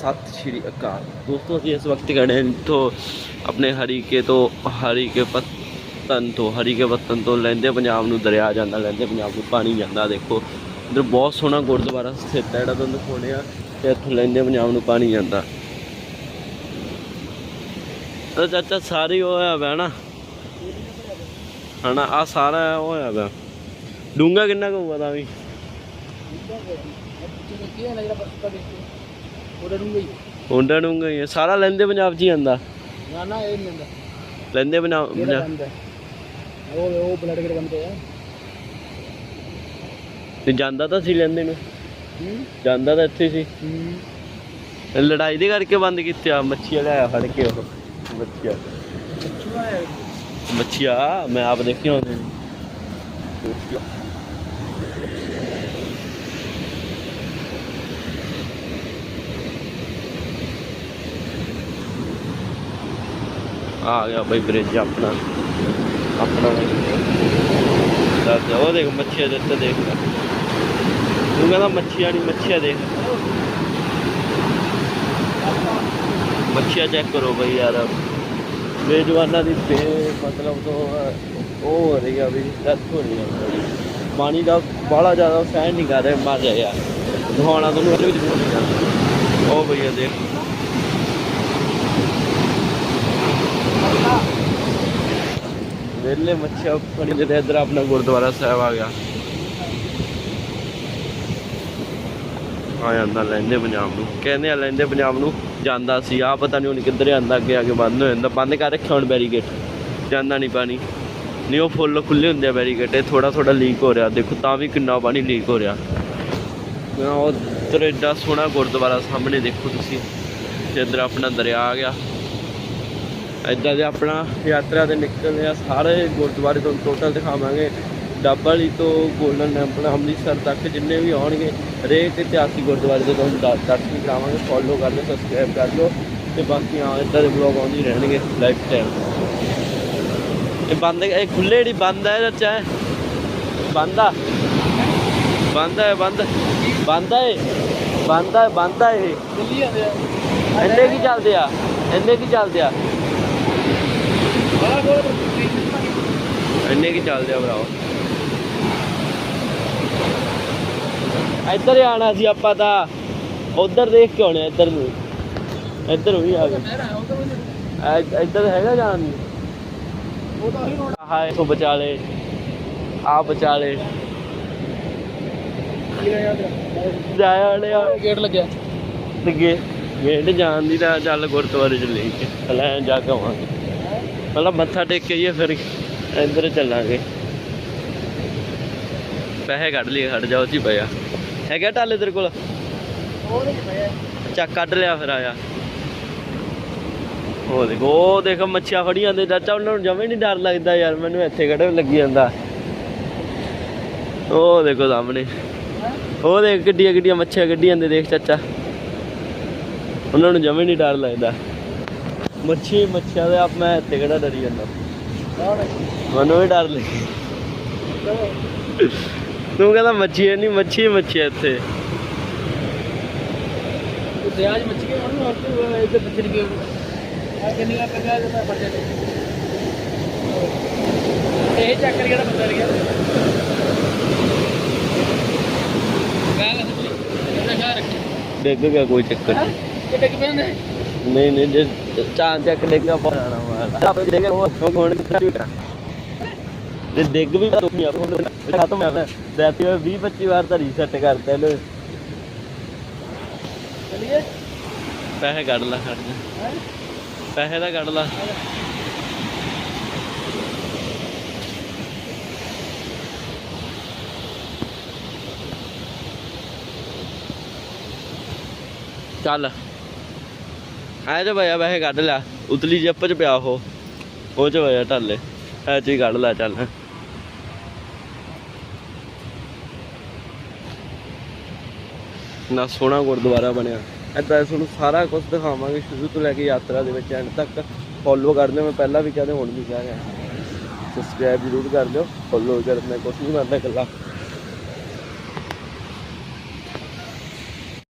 ਸਤਿ ਸ਼੍ਰੀ ਅਕਾਲ। ਦੋਸਤੋ, ਅਸੀਂ ਇਸ ਵਕਤ ਖੜੇ ਹਾਂ ਤੋਂ ਆਪਣੇ ਹਰੀਕੇ ਤੋਂ ਹਰੀਕੇ ਪੱਤਨ ਤੋਂ ਹਰੀਕੇ ਪੱਤਨ ਤੋਂ ਲੈਂਦੇ ਪੰਜਾਬ ਨੂੰ ਦਰਿਆ ਜਾਂਦਾ, ਲੈਂਦੇ ਪੰਜਾਬ ਨੂੰ ਪਾਣੀ ਜਾਂਦਾ। ਦੇਖੋ, ਇਧਰ ਬਹੁਤ ਸੋਹਣਾ ਗੁਰਦੁਆਰਾ ਸਥਿਤ ਹੈ, ਜਿਹੜਾ ਤੁਹਾਨੂੰ ਦਿਖਾਉਣੇ ਆ ਤੇ ਇੱਥੋਂ ਲੈਂਦੇ ਪੰਜਾਬ ਨੂੰ ਪਾਣੀ ਜਾਂਦਾ। ਤਾਂ ਚਾਚਾ, ਸਾਰੇ ਉਹ ਹੋਇਆ ਵਾ ਨਾ? ਹਨਾ ਆ ਸਾਰਾ ਉਹ ਹੋਇਆ ਵਾ ਡੂੰਗਾ ਕਿੰਨਾ ਕੁ ਹੋਊਗਾ ਤਾਂ ਵੀ? ਹੁੰਦਾ ਡੂੰਗਾ ਹੀ ਹੈ ਸਾਰਾ ਲੈਂਦੇ ਪੰਜਾਬ 'ਚ ਹੀ ਆਂਦਾ। ਨਾ ਨਾ ਇਹ ਨਹੀਂ ਹੁੰਦਾ ਲੈਂਦੇ ਪੰਜਾਬ ਇਹਦਾ ਪੰਜਾਬ- ਬੰਦ ਹੈ ਉਹ ਉਹ ਬਲੱਡ ਕਿਹੜੇ ਬੰਦੇ ਆ। ਤੇ ਜਾਂਦਾ ਤਾਂ ਸੀ ਲੈਂਦੇ ਨੂੰ। ਹੂੰ। ਜਾਂਦਾ ਤਾਂ ਇੱਥੇ ਸੀ। ਹੂੰ। ਲੜਾਈ ਦੇ ਕਰਕੇ ਬੰਦ ਕੀਤੇ ਆ। ਮੱਛੀਆਂ ਲਿਆਇਆ ਫੜ ਕੇ ਉਹ। ਮੱਛੀਆਂ। ਮੱਛੀਆਂ ਮੈਂ ਆਪ ਦੇਖਿਆ ਉਹਨੇ ਆ ਗਿਆ ਬਈ ਬ੍ਰਿਜ ਆਪਣਾ। ਆਪਣਾ ਦੱਸ ਉਹ ਦੇਖ ਮੱਛੀਆਂ ਦੇ ਦੇਖ ਤੂੰ ਕਹਿੰਦਾ ਮੱਛੀਆਂ ਨਹੀਂ, ਮੱਛੀਆਂ ਦੇਖ। ਮੱਛੀਆਂ ਚੈੱਕ ਕਰੋ ਬਈ ਯਾਰ। ਬੇਜਵਾਨਾਂ ਦੀ ਬੇ ਮਤਲਬ ਤੋਂ, ਉਹ ਹੋ ਰਹੀ ਆ ਵੀ ਡੈਥ ਹੋ ਰਹੀ ਆ। ਪਾਣੀ ਦਾ ਬਾਹਲਾ ਜ਼ਿਆਦਾ ਸਹਿਣ ਨਹੀਂ ਕਰ ਰਹੇ, ਮਰ ਰਹੇ ਆ। ਦਿਖਾਉਣਾ ਤੁਹਾਨੂੰ ਇਹ ਵੀ ਦਿਖਾਉਣਾ। ਉਹ ਭਈਆ ਦੇਖ। ਵੇਲੇ ਮੱਛੀਆਂ ਪਾਣੀ ਦੇ ਤੇ ਆਪਣਾ ਗੁਰਦੁਆਰਾ ਸਾਹਿਬ ਆ ਗਿਆ। ਆ ਜਾਂਦਾ ਲੈਂਦੇ ਪੰਜਾਬ ਨੂੰ। ਕਹਿੰਦੇ ਆ ਲੈਂਦੇ ਪੰਜਾਬ ਨੂੰ, ਜਾਂਦਾ ਸੀ ਆ ਪਤਾ ਨਹੀਂ ਹੁਣ ਕਿੱਧਰ ਜਾਂਦਾ, ਅੱਗੇ ਆ ਕੇ ਬੰਦ ਹੋ ਜਾਂਦਾ, ਬੰਦ ਕਰ ਰੱਖਿਆ ਹੁਣ ਬੈਰੀਗੇਟ ਜਾਂਦਾ ਨਹੀਂ ਪਾਣੀ। ਨਹੀਂ, ਉਹ ਫੁੱਲ ਖੁੱਲੇ ਹੁੰਦੇ ਆ ਬੈਰੀਗੇਟ ਇਹ ਥੋੜਾ ਥੋੜਾ ਲੀਕ ਹੋ ਰਿਹਾ। ਦੇਖੋ, ਤਾਂ ਵੀ ਕਿੰਨਾ ਪਾਣੀ ਲੀਕ ਹੋ ਰਿਹਾ। ਮੈਂ ਉਹ ਉੱਧਰ ਏਡਾ ਸੋਹਣਾ ਗੁਰਦੁਆਰਾ ਸਾਹਮਣੇ ਦੇਖੋ ਤੁਸੀਂ ਤੇ ਇੱਧਰ ਆਪਣਾ ਦਰਿਆ ਆ ਗਿਆ। ਇੱਦਾਂ ਦੇ ਆਪਣਾ ਯਾਤਰਾ ਤੇ ਨਿਕਲਦੇ ਆ। ਸਾਰੇ ਗੁਰਦੁਆਰੇ ਤੋਂ ਟੋਟਲ ਦਿਖਾਵਾਂਗੇ। ਡੱਬ ਵਾਲੀ ਤੋਂ ਗੋਲਡਨ ਟੈਂਪਲ ਅੰਮ੍ਰਿਤਸਰ ਤੱਕ ਜਿੰਨੇ ਵੀ ਆਉਣਗੇ ਹਰੇਕ ਇਤਿਹਾਸਿਕ ਗੁਰਦੁਆਰੇ ਤੋਂ ਤੁਹਾਨੂੰ ਦਰ- ਦਰਸ਼ਨ ਕਰਾਵਾਂਗੇ। ਫੋਲੋ ਕਰ ਲਓ ਸਬਸਕ੍ਰਾਈਬ ਕਰ ਲਓ ਤੇ ਬਾਕੀ ਹਾਂ ਇੱਦਾਂ ਦੇ ਵਲੌਗ ਆਉਂਦੇ ਰਹਿਣਗੇ ਲਾਈਫ ਟਾਈਮ ਇਹ ਬੰਦ ਇਹ ਖੁੱਲੇ ਜਿਹੜੀ ਬੰਦ ਹੈ ਚਾਚਾ ਇਹ? ਬੰਦ ਆ। ਬੰਦ ਹੈ ਬੰਦ। ਬੰਦ ਹੈ ਬੰਦ ਹੈ ਬੰਦ ਹੈ ਇਹ। ਦਿੱਲੀ ਜਾਂਦੇ ਆ। ਇੰਨੇ ਕੀ ਚੱਲਦੇ ਆ? ਇੰਨੇ ਕੀ ਚੱਲਦੇ ਆ ਬੜਾ ਕੋਲ ਇੰਨੇ ਕੀ ਚੱਲਦੇ ਆ ਭਰਾਓ? ਇੱਧਰ ਹੀ ਆਣਾ ਸੀ ਆਪਾਂ ਤਾਂ। ਉਧਰ ਦੇਖ ਕੇ ਆਉਣੇ ਇੱਧਰ ਨੂੰ। ਇੱਧਰ ਵੀ ਆ ਗਏ। ਇੱਧਰ ਹੈਗਾ ਜਾਣ ਨੂੰ। ਉਹ ਤਾਂ ਹੀ ਰੋਡ ਆਹ ਇੱਥੋਂ ਬਚਾਲੇ ਆ। ਬਚਾਲੇ ਕੀ ਰਿਹਾ ਜਾਇਆ ਵਾਲਿਆ ਗੇਟ ਲੱਗਿਆ। ਲੱਗੇ ਗੇਟ ਜਾਣ ਦੀ ਤਾਂ ਚੱਲ ਗੁਰਦੁਆਰੇ ਚ ਲੈ ਕੇ। ਪਹਿਲਾਂ ਜਾ ਕੇ ਆਵਾਂਗੇ। ਪਹਿਲਾਂ ਮੱਥਾ ਟੇਕ ਕੇ ਆਈਏ ਫਿਰ। ਇੱਧਰ ਚੱਲਾਂਗੇ। ਪੈਸੇ ਕੱਢ ਲਈਏ ਖੜ ਜਾਓ ਜੀ ਪਿਆ। ਹੈਗਾ ਟਾਲੇ ਤੇਰੇ ਕੋਲ? ਚੱਕ ਕੱਢ ਲਿਆ ਫਿਰ ਆਇਆ। ਉਹ ਦੇਖੋ ਉਹ ਦੇਖ ਮੱਛੀਆਂ ਫੜੀਆਂ ਦੇ ਚਾਚਾ ਉਹਨਾਂ ਨੂੰ ਜਮੇ ਨਹੀਂ ਡਰ ਲੱਗਦਾ ਯਾਰ ਮੈਨੂੰ ਇੱਥੇ ਖੜੇ ਲੱਗੀ ਜਾਂਦਾ। ਉਹ ਦੇਖੋ ਸਾਹਮਣੇ। ਉਹ ਦੇਖ ਗੱਡੀਆਂ ਗੱਡੀਆਂ ਮੱਛੀਆਂ ਗੱਡੀਆਂ ਦੇ ਦੇਖ ਚਾਚਾ। ਉਹਨਾਂ ਨੂੰ ਜਮੇ ਨਹੀਂ ਡਰ ਲੱਗਦਾ। ਮੱਛੀ ਮੱਛੀਆਂ ਦੇ ਆਪ ਮੈਂ ਇੱਥੇ ਕਿਹੜਾ ਡਰੀ ਜਾਂਦਾ। ਮੈਨੂੰ ਵੀ ਡਰ ਲੱਗੀ। ਤੂੰ ਕਹਿੰਦਾ ਮੱਛੀ ਹੈ ਨਹੀਂ ਮੱਛੀ ਹੀ ਮੱਛੀ ਹੈ ਇੱਥੇ ਉਹ ਦਿਆਜ ਮੱਛੀ ਕੇ ਉਹਨੂੰ ਇੱਧਰ ਬੱਚੇ ਨੇ ਆ ਕਿੰਨੀ ਦਾ ਪਗਾ ਤੇ ਮੈਂ ਫੜਿਆ ਇਹ ਚੱਕਰ ਜਿਹੜਾ ਬੰਦਾ ਰੱਖੀ ਡਿੱਗ ਗਿਆ ਕੋਈ ਚੱਕਰ। ਨਹੀਂ ਪੈਂਦੇ ਨਹੀਂ ਨਹੀਂ ਜੇ ਚਾਂ ਚੱਕ ਡੇਗਾ ਪਾਣਾ ਮਾਰ ਆਪ ਡੇਗਾ ਉਹ ਕੋਣ ਝੂਟਾ। ਤੇ ਡਿੱਗ ਵੀ ਤੁਮੀ ਆਪ ਹੁਣ ਖਤਮ ਹੋਇਆ ਦੈਤੀ 20 25 ਵਾਰ ਤਾਂ ਰੀਸੈਟ ਕਰਤਾ ਇਹਨੇ। ਚਲਿਏ? ਪੈਸੇ ਕੱਢ ਲੈ ਕੱਢ ਲੈ। ਪੈਸੇ ਦਾ ਕੱਢ ਲੈ। ਚੱਲ। ਆਏ ਤੇ ਵਜਾ ਵੈਸੇ ਕੱਢ ਲਿਆ ਉਤਲੀ ਜੱਪ ਚ ਪਿਆ ਉਹ। ਉਹ ਚ ਵਜਾ ਢਾਲੇ ਐ ਚ ਹੀ ਕੱਢ ਲੈ ਚੱਲ। ਨਾ ਸੋਹਣਾ ਗੁਰਦੁਆਰਾ ਬਣਿਆ। ਏਦਾਂ ਤੁਹਾਨੂੰ ਸਾਰਾ ਕੁਝ ਦਿਖਾਵਾਂਗੇ ਸ਼ੁਰੂ ਤੋਂ ਲੈ ਕੇ ਯਾਤਰਾ ਦੇ ਵਿੱਚ, ਐਂਡ ਤੱਕ ਫੋਲੋ ਕਰ ਲਿਓ ਮੈਂ ਪਹਿਲਾਂ ਵੀ ਕਹਿੰਦੇ ਹੁਣ ਵੀ ਕਹਿ ਰਿਹਾ ਸਬਸਕ੍ਰਾਈਬ ਜ਼ਰੂਰ ਕਰ ਲਿਓ ਫੋਲੋ ਕਰਨਾ ਕੁਝ ਨਹੀਂ ਕਰਦਾ ਇਕੱਲਾ।